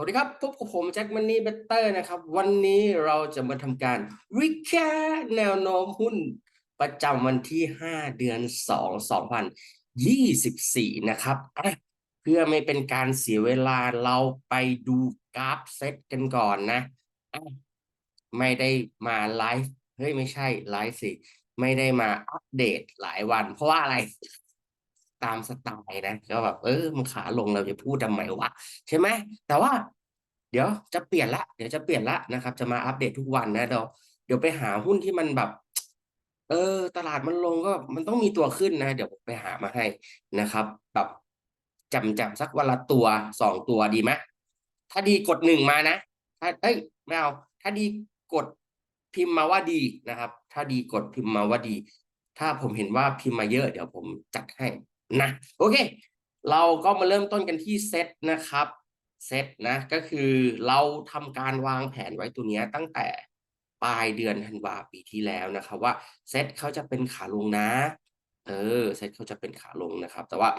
สวัสดีครับพบกับผมแจ็คมันนี่เบเตอร์นะครับ วันนี้เราจะมาทำการวิเคราะห์แนวโน้มหุ้นประจำวันที่ 5 เดือน 2 2024 นะครับอะเพื่อไม่เป็นการเสียเวลาเราไปดูกราฟเซตกันก่อนนะอะไม่ได้มาไลฟ์เฮ้ยไม่ใช่ไลฟ์สิ ไม่ได้มาอัปเดตหลายวัน เพราะว่าอะไรตามสไตล์นะก็แบบเออมันขาลงเราจะพูดทำไมวะใช่ไหมแต่ว่า เดี๋ยวจะเปลี่ยนละ เดี๋ยวจะเปลี่ยนละนะครับ จะมาอัปเดตทุกวันนะเดี๋ยวเดี๋ยวไปหาหุ้นที่มันแบบ เออ ตลาดมันลงก็มันต้องมีตัวขึ้นนะ เดี๋ยวผมไปหามาให้นะครับ แบบจำจำสักวันละตัวสองตัวดีไหมถ้าดีกดหนึ่งมานะ ถ้าเอ้ยไม่เอาถ้าดีกดพิมพ์มาว่าดีนะครับ ถ้าดีกดพิมพ์มาว่าดี ถ้าผมเห็นว่าพิมพ์มาเยอะ เดี๋ยวผมจัดให้นะ โอเค เราก็มาเริ่มต้นกันที่เซตนะครับ เซตนะก็คือเราทำการวางแผนไว้ตัวนี้ตั้งแต่ปลายเดือนธันวาปีที่แล้วนะครับว่าเซตเขาจะเป็นขาลงนะ เออเซตเขาจะเป็นขาลงนะครับ แต่ว่า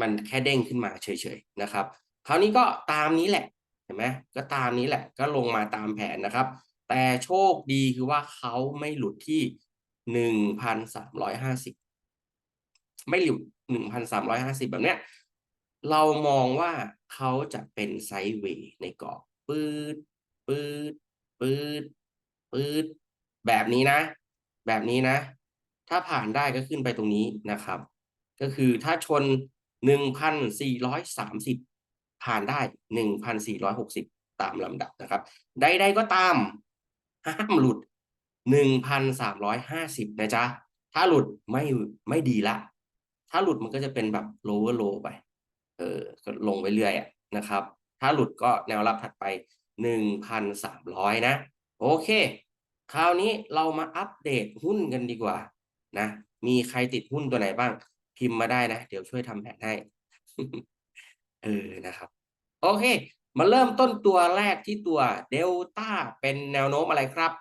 มันแค่เด้งขึ้นมาเฉยๆนะครับ คราวนี้ก็ตามนี้แหละเห็นไหมก็ตามนี้แหละ ก็ลงมาตามแผนนะครับ แต่โชคดีคือว่าเขาไม่หลุดที่หนึ่งพันสามร้อยห้าสิบไม่หลุดหนึ่งพันสามร้อยห้าสิบแบบเนี้ย เรามองว่าเขาจะเป็นไซด์เวย์ในกรอบปืดปืดปืดปืดแบบนี้นะ แบบนี้นะ ถ้าผ่านได้ก็ขึ้นไปตรงนี้นะครับ ก็คือถ้าชนหนึ่งพันสี่ร้อยสามสิบผ่านได้หนึ่งพันสี่ร้อยหกสิบตามลำดับนะครับ ใดๆก็ตามห้ามหลุดหนึ่งพันสามร้อยห้าสิบนะจ๊ะ ถ้าหลุดไม่ไม่ดีละ ถ้าหลุดมันก็จะเป็นแบบ lower low ไป เออก็ลงไปเรื่อยนะครับ ถ้าหลุดก็แนวรับถัดไปหนึ่งพันสามร้อยนะ โอเค คราวนี้เรามาอัปเดตหุ้นกันดีกว่านะ มีใครติดหุ้นตัวไหนบ้าง พิมพ์มาได้นะ เดี๋ยวช่วยทำแผนให้ เออนะครับ โอเค มาเริ่มต้นตัวแรกที่ตัวเดลต้าเป็นแนวโน้มอะไรครับ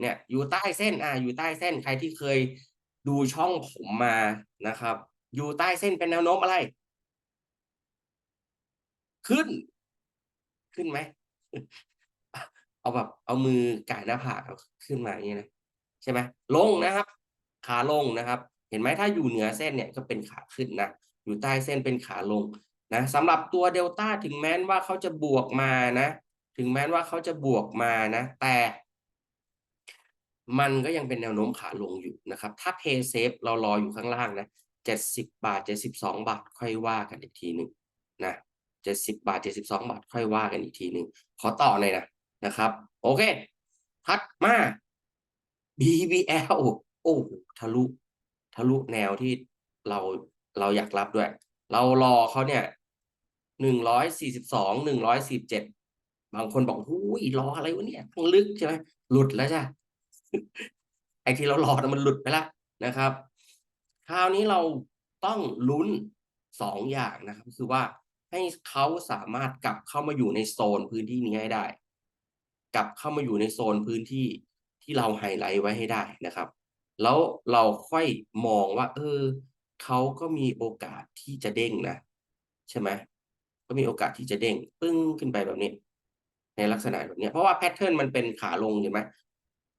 เนี่ยอยู่ใต้เส้นอ่าอยู่ใต้เส้นใครที่เคยดูช่องผมมานะครับ อยู่ใต้เส้นเป็นแนวโน้มอะไร ขึ้น ขึ้นไหม เอาแบบ เอามือก่ายหน้าผากขึ้นมาอย่างนี้นะใช่ไหมลงนะครับ ขาลงนะครับ เห็นไหมถ้าอยู่เหนือเส้นเนี่ยก็เป็นขาขึ้นนะอยู่ใต้เส้นเป็นขาลงนะสำหรับตัวเดลต้าถึงแม้ว่าเขาจะบวกมานะ ถึงแม้ว่าเขาจะบวกมานะ แต่มันก็ยังเป็นแนวโน้มขาลงอยู่นะครับ ถ้าเพย์เซฟเรารออยู่ข้างล่างนะเจ็ดสิบบาทเจ็ดสิบสองบาท ค่อยว่ากันอีกทีหนึ่งนะ เจ็ดสิบบาทเจ็ดสิบสองบาท ค่อยว่ากันอีกทีหนึ่งขอต่อหน่อยนะนะครับ โอเคถัดมา BBL โอ้ทะลุ ทะลุแนวที่เราเราอยากรับด้วย เรารอเขาเนี่ยหนึ่งร้อยสี่สิบสองหนึ่งร้อยสี่เจ็ดบางคนบอกหูยรออะไรวะเนี่ยตั้งลึกใช่ไหมหลุดแล้วจ้ะไอ้ที่เรารอมันหลุดไปแล้วนะครับ คราวนี้เราต้องลุ้นสองอย่างนะครับ คือว่า ให้เขาสามารถกลับเข้ามาอยู่ในโซนพื้นที่นี้ให้ได้ กลับเข้ามาอยู่ในโซนพื้นที่ที่เราไฮไลท์ไว้ให้ได้นะครับ แล้วเราค่อยมองว่า เออเขาก็มีโอกาสที่จะเด้งนะใช่ไหมก็มีโอกาสที่จะเด้งปึ้งขึ้นไปแบบนี้ ในลักษณะแบบนี้เพราะว่าแพทเทิร์นมันเป็นขาลงใช่ไหม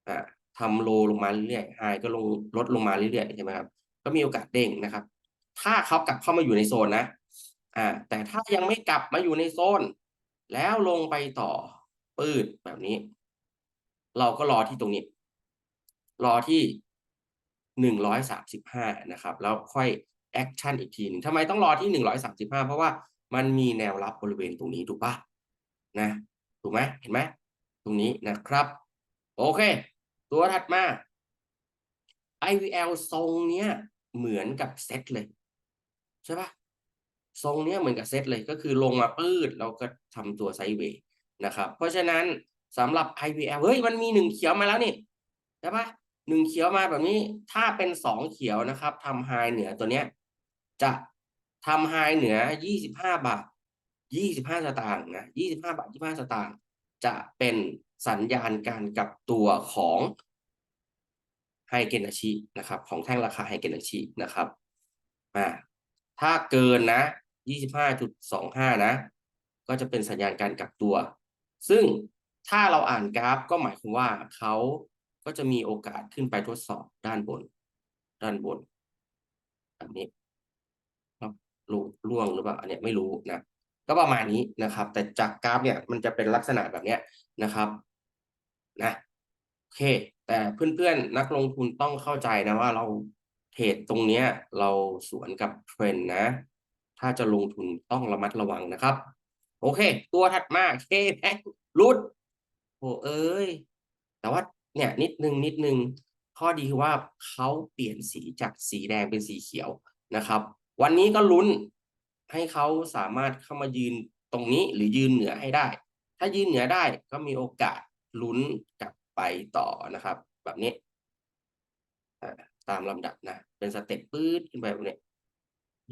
อ่าทำโลลงมาเรื่อยๆไฮก็ลงลดลงมาเรื่อยๆใช่ไหมครับก็มีโอกาสเด้งนะครับ ถ้าเขากลับเข้ามาอยู่ในโซนนะ อ่าแต่ถ้ายังไม่กลับมาอยู่ในโซน แล้วลงไปต่อ ปืดแบบนี้ เราก็รอที่ตรงนี้ รอที่หนึ่งร้อยสามสิบห้านะครับ แล้วค่อยแอคชั่นอีกทีหนึ่งทำไมต้องรอที่หนึ่งร้อยสามสิบห้าเพราะว่ามันมีแนวรับบริเวณตรงนี้ถูกปะนะถูกไหมเห็นไหมตรงนี้นะครับ โอเค ตัวถัดมา IVL ทรงเนี้ยเหมือนกับเซตเลย ใช่ปะ ทรงเนี้ยเหมือนกับเซตเลยก็คือลงมาปืดเราก็ทำตัวไซด์เวย์นะครับ เพราะฉะนั้นสำหรับ IVL เฮ้ยมันมีหนึ่งเขียวมาแล้วนี่ใช่ปะหนึ่งเขียวมาแบบนี้ถ้าเป็นสองเขียวนะครับทำไฮเหนือตัวเนี้ยจะทำไฮเหนือยี่สิบห้าบาทยี่สิบห้าสตางค์นะยี่สิบห้าบาทยี่ห้าสตางค์จะเป็นสัญญาณการกลับตัวของไฮเกนอาชินะครับ ของแท่งราคาไฮเกนอาชินะครับอ่าถ้าเกินนะ ยี่สิบห้าจุดสองห้านะ ก็จะเป็นสัญญาณการกลับตัว ซึ่งถ้าเราอ่านกราฟก็หมายความว่าเขาก็จะมีโอกาสขึ้นไปทดสอบด้านบน ด้านบนแบบนี้ครับล่วงล่วงหรือเปล่าอันนี้ไม่รู้นะ ก็ประมาณนี้นะครับ แต่จากกราฟเนี่ยมันจะเป็นลักษณะแบบเนี้ยนะครับนะโอเค แต่เพื่อนๆนักลงทุนต้องเข้าใจนะว่าเราเทรดตรงเนี้ยเราสวนกับเทรนด์นะ ถ้าจะลงทุนต้องระมัดระวังนะครับ โอเค ตัวถัดมาเคแบงรุดโอ้เอ้ย แต่ว่าเนี่ยนิดนึงนิดนึงข้อดีคือว่าเขาเปลี่ยนสีจากสีแดงเป็นสีเขียวนะครับ วันนี้ก็ลุ้นให้เขาสามารถเข้ามายืนตรงนี้หรือยืนเหนือให้ได้ ถ้ายืนเหนือได้ก็มีโอกาสลุ้นกลับไปต่อนะครับ แบบนี้ตามลำดับนะ เป็นสเต็ปปื๊ดขึ้นไปแบบนี้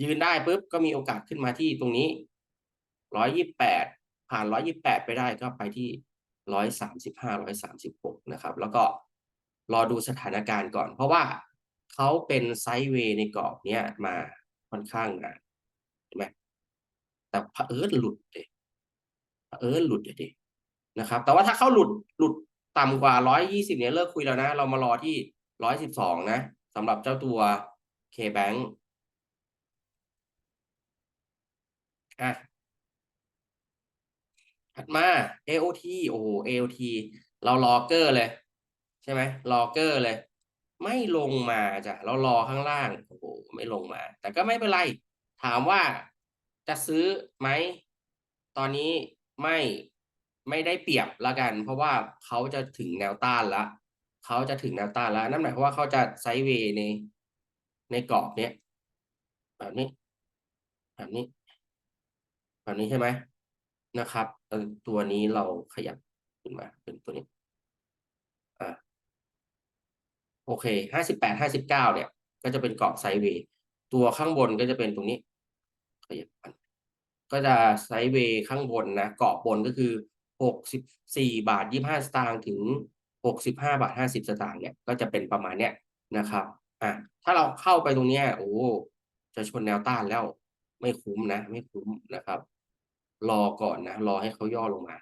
ยืนได้ปุ๊บก็มีโอกาสขึ้นมาที่ตรงนี้ร้อยยี่แปดผ่านร้อยยี่แปดไปได้ก็ไปที่ร้อยสามสิบห้าร้อยสามสิบหกนะครับ แล้วก็รอดูสถานการณ์ก่อน เพราะว่าเขาเป็นไซด์เวย์ในกรอบเนี้ยมาค่อนข้างนานเห็นไหมแต่เผอิญหลุดเลยเผอิญหลุดเลยนะครับ แต่ว่าถ้าเขาหลุดหลุดต่ำกว่าร้อยยี่สิบเนี่ยเลิกคุยแล้วนะ เรามารอที่ร้อยสิบสองนะสำหรับเจ้าตัว K-Bank อะถัดมา AOT โอ้โห AOT เรารอเกอร์เลย ใช่ไหมรอเกอร์เลย ไม่ลงมาจ้ะเรารอข้างล่างโอ้โหไม่ลงมา แต่ก็ไม่เป็นไร ถามว่าจะซื้อไหม ตอนนี้ไม่ไม่ได้เปรียบละกัน เพราะว่าเขาจะถึงแนวต้านละเขาจะถึงแนวต้านแล้วนั่นหมายความว่าเขาจะไซด์เวย์ในในกรอบเนี้ยแบบนี้แบบนี้ แบบนี้ใช่ไหมนะครับ ตัวนี้เราขยับขึ้นมาเป็นตัวนี้อ่าโอเคห้าสิบแปดห้าสิบเก้าเนี่ย ก็จะเป็นกรอบไซด์เวย์ตัวข้างบนก็จะเป็นตรงนี้ ขยับมันก็จะไซด์เวย์ข้างบนนะกรอบบนก็คือหกสิบสี่บาทยี่ห้าสตางค์ถึงหกสิบห้าบาทห้าสิบสตางค์เนี่ยก็จะเป็นประมาณเนี้ยนะครับอะถ้าเราเข้าไปตรงเนี้ยโอ้จะชนแนวต้านแล้วไม่คุ้มนะ ไม่คุ้มนะครับ รอก่อนนะรอให้เขาย่อลงมา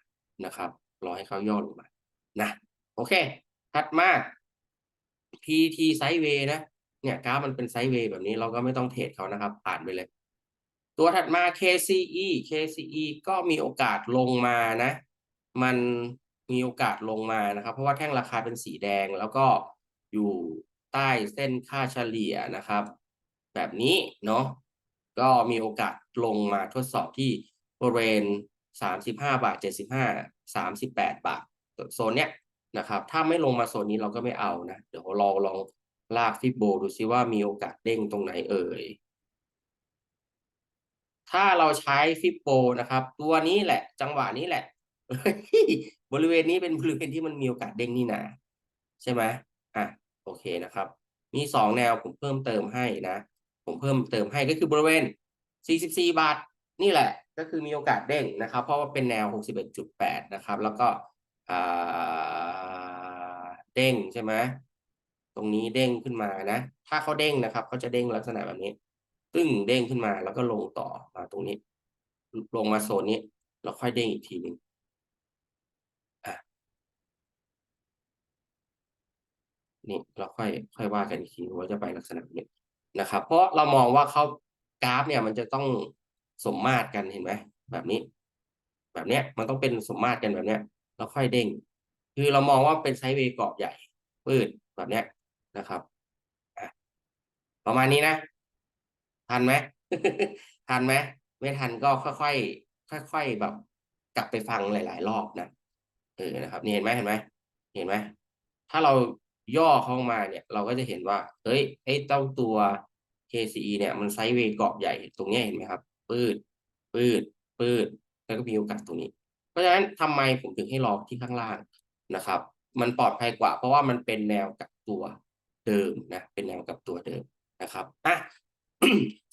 นะครับ รอให้เขาย่อลงมานะโอเคถัดมา PT ไซด์เวย์นะเนี่ยกราฟมันเป็นไซด์เวย์แบบนี้เราก็ไม่ต้องเทรดเขานะครับ ผ่านไปเลย ตัวถัดมา KCE KCE ก็มีโอกาสลงมานะ มันมีโอกาสลงมานะครับ เพราะว่าแท่งราคาเป็นสีแดงแล้วก็อยู่ใต้เส้นค่าเฉลี่ยนะครับ แบบนี้เนาะก็มีโอกาสลงมาทดสอบที่ บริเวณสามสิบห้าบาทเจ็ดสิบห้าสามสิบแปดบาทโซนเนี้ยนะครับ ถ้าไม่ลงมาโซนนี้เราก็ไม่เอานะ เดี๋ยวเราลองลากฟิบโบดูซิว่ามีโอกาสเด้งตรงไหนเอ่ย ถ้าเราใช้ฟิบโบนะครับ ตัวนี้แหละ จังหวะนี้แหละ บริเวณนี้เป็นบริเวณที่มันมีโอกาสเด้งนี่นาใช่ไหมอะโอเคนะครับ มีสองแนวผมเพิ่มเติมให้นะ ผมเพิ่มเติมให้ก็คือบริเวณ 44 บาท นี่แหละก็คือมีโอกาสเด้งนะครับ เพราะว่าเป็นแนว 61.8 นะครับ แล้วก็เด้งใช่ไหมตรงนี้เด้งขึ้นมานะ ถ้าเขาเด้งนะครับเขาจะเด้งลักษณะแบบนี้ ตึ้งเด้งขึ้นมาแล้วก็ลงต่อมาตรงนี้ ลงมาโซนนี้ แล้วค่อยเด้งอีกทีหนึ่งนี่เราค่อยค่อยว่ากันอีกทีว่าจะไปลักษณะนี้นะครับ เพราะเรามองว่าเขากราฟเนี่ยมันจะต้อง สมมาตรกันเห็นไหมแบบนี้ แบบเนี้ยมันต้องเป็นสมมาตรกันแบบเนี้ยแล้วค่อยเด้ง คือเรามองว่าเป็นไซด์เวย์กรอบใหญ่ปืดแบบเนี้ยนะครับประมาณนี้นะ ทันไหมทันไหมไม่ทันก็ค่อยๆค่อยๆแบบ กลับไปฟังหลาย ๆ รอบนะเออนะครับนี่เห็นไหมเห็นไหมเห็นไหมถ้าเราย่อเข้ามาเนี่ย เราก็จะเห็นว่าเฮ้ยไอ้เจ้าตัว KCE เนี่ยมันไซด์เวย์กรอบใหญ่ตรงนี้เห็นไหมครับ ปืดปืดปืดแล้วก็มีโอกาสตรงนี้ เพราะฉะนั้นทำไมผมถึงให้รอที่ข้างล่างนะครับ มันปลอดภัยกว่า เพราะว่ามันเป็นแนวกับตัวเดิมนะ เป็นแนวกับตัวเดิมนะครับอะ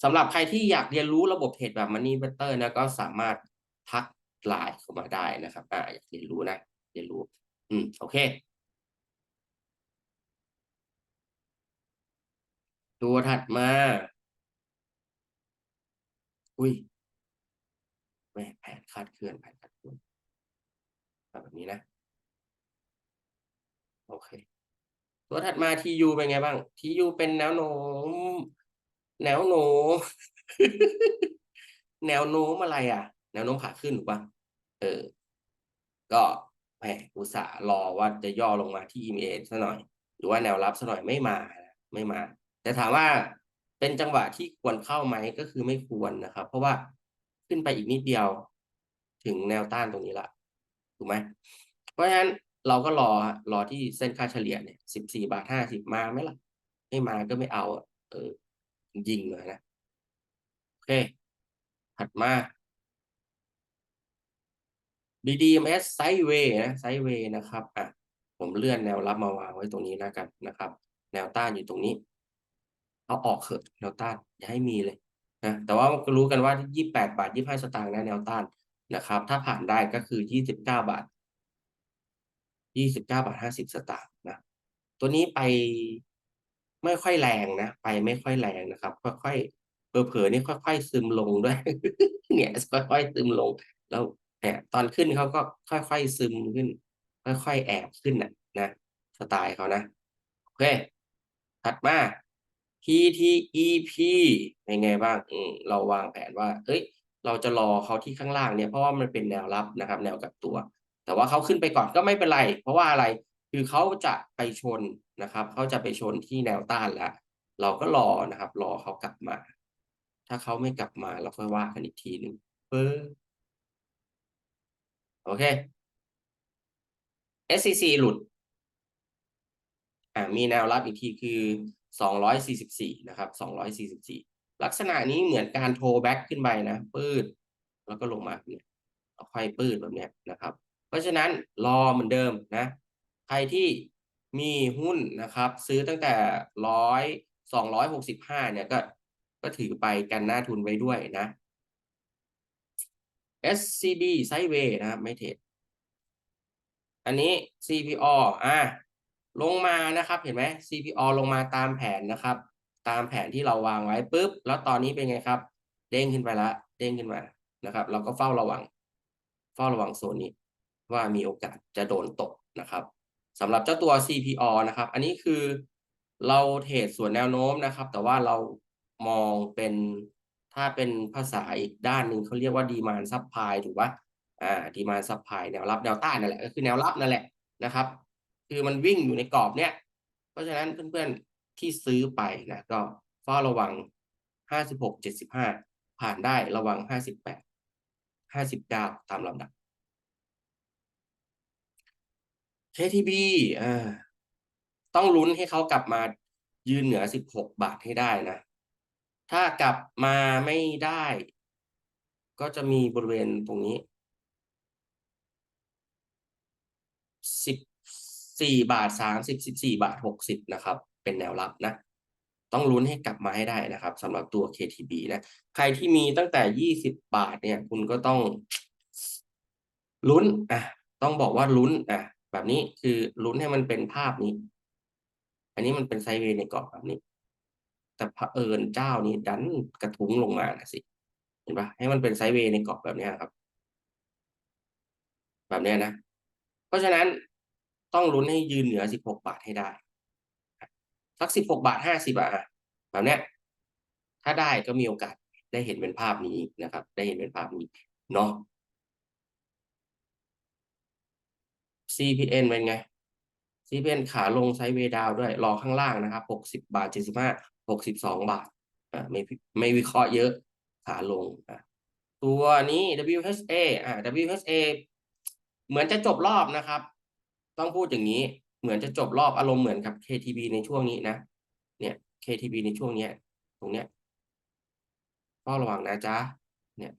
สำหรับใครที่อยากเรียนรู้ระบบเทรดแบบมันนี่เบเตอร์นะก็สามารถทักไลน์เข้ามาได้นะครับอ่าอยากเรียนรู้นะ เรียนรู้ อืม โอเค ตัวถัดมา อุ้ยไม่แผนคาดเคลื่อนแผนคาดเคลื่อนแบบนี้นะ โอเค ตัวถัดมา TU เป็นไงบ้าง TU เป็นแนวโน้มแนวโน้มแนวโน้มอะไรอะ แนวโน้มขาขึ้นถูกปะเออ ก็แหมอุตส่าห์รอว่าจะย่อลงมาที่ EMA ซะหน่อย หรือว่าแนวรับซะหน่อยไม่มา ไม่มา แต่ถามว่า เป็นจังหวะที่ควรเข้าไหมก็คือไม่ควรนะครับ เพราะว่าขึ้นไปอีกนิดเดียว ถึงแนวต้านตรงนี้ละถูกไหมเพราะฉะนั้นเราก็รอรอที่เส้นค่าเฉลี่ยเนี่ยสิบสี่บาทห้าสิบมาไหมล่ะ ไม่มาก็ไม่เอา เออ ยิงเลยนะ โอเค ถัดมา BDMs ไซด์เวย์นะไซด์เวย์นะครับ อะ ผมเลื่อนแนวรับมาวางไว้ตรงนี้แล้วกันนะครับ แนวต้านอยู่ตรงนี้ เอาออกเถอะแนวต้าน อย่าให้มีเลยนะแต่ว่าก็รู้กันว่ายี่แปดบาทยี่ห้าสตางค์นะแนวต้านนะครับ ถ้าผ่านได้ก็คือยี่สิบเก้าบาทยี่สิบเก้าบาทห้าสิบสตางค์นะตัวนี้ไปไม่ค่อยแรงนะ ไปไม่ค่อยแรงนะครับ ค่อยๆเผลอๆนี่ค่อยๆซึมลงด้วย เนี่ยค่อยๆซึมลง แล้วเนี่ยตอนขึ้นเขาก็ค่อยๆซึมขึ้น ค่อยๆแอบขึ้นนะนะสไตล์เขานะ โอเคถัดมา PTEP เป็นไงบ้างเราวางแผนว่า เอ้ย เราจะรอเขาที่ข้างล่างเนี่ย เพราะว่ามันเป็นแนวรับนะครับ แนวกับตัว แต่ว่าเขาขึ้นไปก่อนก็ไม่เป็นไร เพราะว่าอะไร คือเขาจะไปชนนะครับ เขาจะไปชนที่แนวต้านแล้ว เราก็รอนะครับ รอเขากลับมา ถ้าเขาไม่กลับมาเราค่อยว่ากันอีกทีหนึ่งเปิ้โอเค SCC หลุด อ่ามีแนวรับอีกทีคือ 244 นะครับ 244 ลักษณะนี้เหมือนการโทรแบ็กขึ้นไปนะ ปืด แล้วก็ลงมาเนี่ยค่อยปืดแบบนี้นะครับ เพราะฉะนั้นรอเหมือนเดิมนะ ใครที่มีหุ้นนะครับ ซื้อตั้งแต่ร้อยสองร้อยหกสิบห้าเนี่ยก็ก็ถือไปกันหน้าทุนไว้ด้วยนะ SCB ไซเวย์นะครับไม่เทรดอันนี้ CPO อะ ลงมานะครับ เห็นไหม CPO ลงมาตามแผนนะครับ ตามแผนที่เราวางไว้ปุ๊บ แล้วตอนนี้เป็นไงครับ เด้งขึ้นไปละ เด้งขึ้นมานะครับ เราก็เฝ้าระวัง เฝ้าระวังโซนนี้ ว่ามีโอกาสจะโดนตกนะครับสำหรับเจ้าตัว CPO นะครับ อันนี้คือเราเทรดส่วนแนวโน้มนะครับ แต่ว่าเรามองเป็นถ้าเป็นภาษาอีกด้านหนึ่งเขาเรียกว่าดีมานซับพลายถูกปะอ่าดีมานซับพลายแนวรับแนวต้านนั่นแหละก็คือแนวรับนั่นแหละนะครับ คือมันวิ่งอยู่ในกรอบเนี้ย เพราะฉะนั้นเพื่อนๆที่ซื้อไปนะก็เฝ้าระวังห้าสิบหกเจ็ดสิบห้าผ่านได้ระวังห้าสิบแปดห้าสิบเก้าตามลำดับ KTB อ่าต้องลุ้นให้เขากลับมายืนเหนือสิบหกบาทให้ได้นะ ถ้ากลับมาไม่ได้ ก็จะมีบริเวณตรงนี้สิบ สี่บาทสามสิบสิบสี่บาทหกสิบนะครับ เป็นแนวรับนะ ต้องลุ้นให้กลับมาให้ได้นะครับสำหรับตัว KTB นะ ใครที่มีตั้งแต่ยี่สิบบาทเนี่ย คุณก็ต้องลุ้นอะต้องบอกว่าลุ้นอะแบบนี้คือลุ้นให้มันเป็นภาพนี้ อันนี้มันเป็นไซเวย์ในกรอบแบบนี้ แต่เผอิญเจ้านี้ดันกระทุ้งลงมานะสิ เห็นปะให้มันเป็นไซเวย์ในกรอบแบบนี้ครับ แบบนี้นะ เพราะฉะนั้น ต้องลุ้นให้ยืนเหนือสิบหกบาทให้ได้สักสิบหกบาทห้าสิบาทแบบเนี้ยถ้าได้ก็มีโอกาสได้เห็นเป็นภาพนี้นะครับ ได้เห็นเป็นภาพนี้เนาะ CPN เป็นไง CPN ขาลงไซด์เวดาวด้วย รอข้างล่างนะครับหกสิบาทเจ็ดสิบห้าหกสิบสองบาทอ่าไม่ไม่วิเคราะห์เยอะ ขาลงอะตัวนี้ WHA อ่า WHA เหมือนจะจบรอบนะครับ ต้องพูดอย่างนี้ เหมือนจะจบรอบอารมณ์เหมือนกับ KTB ในช่วงนี้นะ เนี่ย KTB ในช่วงเนี้ย ตรงเนี้ยก็ระวังนะจ๊ะ เนี่ย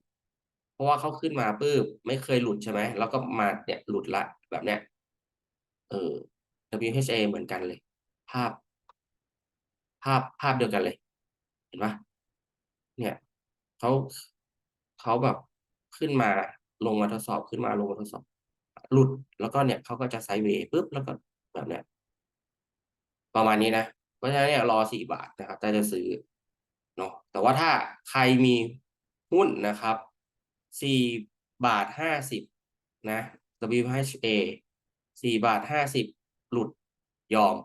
เพราะว่าเขาขึ้นมาปื้บไม่เคยหลุดใช่ไหม แล้วก็มาเนี่ยหลุดละแบบเนี้ย เออ WHA เหมือนกันเลย ภาพ ภาพภาพเดียวกันเลย เห็นปะเนี่ยเขาเขาแบบขึ้นมาลงมาทดสอบขึ้นมาลงมาทดสอบ หลุดแล้วก็เนี่ยเขาก็จะไซด์เวย์ปุ๊บแล้วก็แบบเนี้ยประมาณนี้นะ เพราะฉะนั้นเนี่ยรอสี่บาทนะครับ ถ้าจะซื้อเนาะแต่ว่าถ้าใครมีหุ้นนะครับสี่บาทห้าสิบนะ WHA สี่บาทห้าสิบหลุดยอม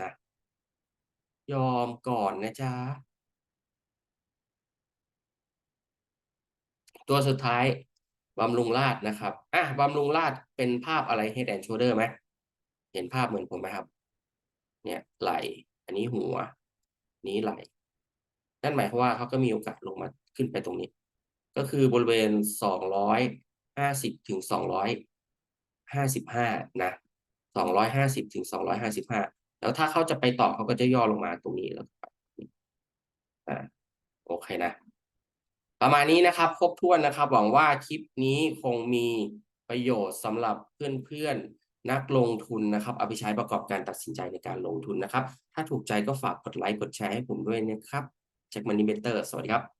นะยอมก่อนนะจ๊ะตัวสุดท้าย บำรุงราดนะครับอะบำรุงราดเป็นภาพอะไร Head and Shoulder ไหมเห็นภาพเหมือนผมไหมครับ เนี่ยไหลอันนี้หัว นี้ไหลนั่นหมายความว่าเขาก็มีโอกาสลงมาขึ้นไปตรงนี้ ก็คือบริเวณสองร้อยห้าสิบถึงสองร้อยห้าสิบห้านะสองร้อยห้าสิบถึงสองร้อยห้าสิบห้าแล้วถ้าเขาจะไปต่อเขาก็จะย่อลงมาตรงนี้แล้วอ่าโอเคนะ ประมาณนี้นะครับ ครบถ้วนนะครับ หวังว่าคลิปนี้คงมีประโยชน์สำหรับเพื่อนๆนักลงทุนนะครับเอาไปใช้ประกอบการตัดสินใจในการลงทุนนะครับ ถ้าถูกใจก็ฝากกดไลค์กดแชร์ให้ผมด้วยนะครับเช็คมันนี่เบเตอร์สวัสดีครับ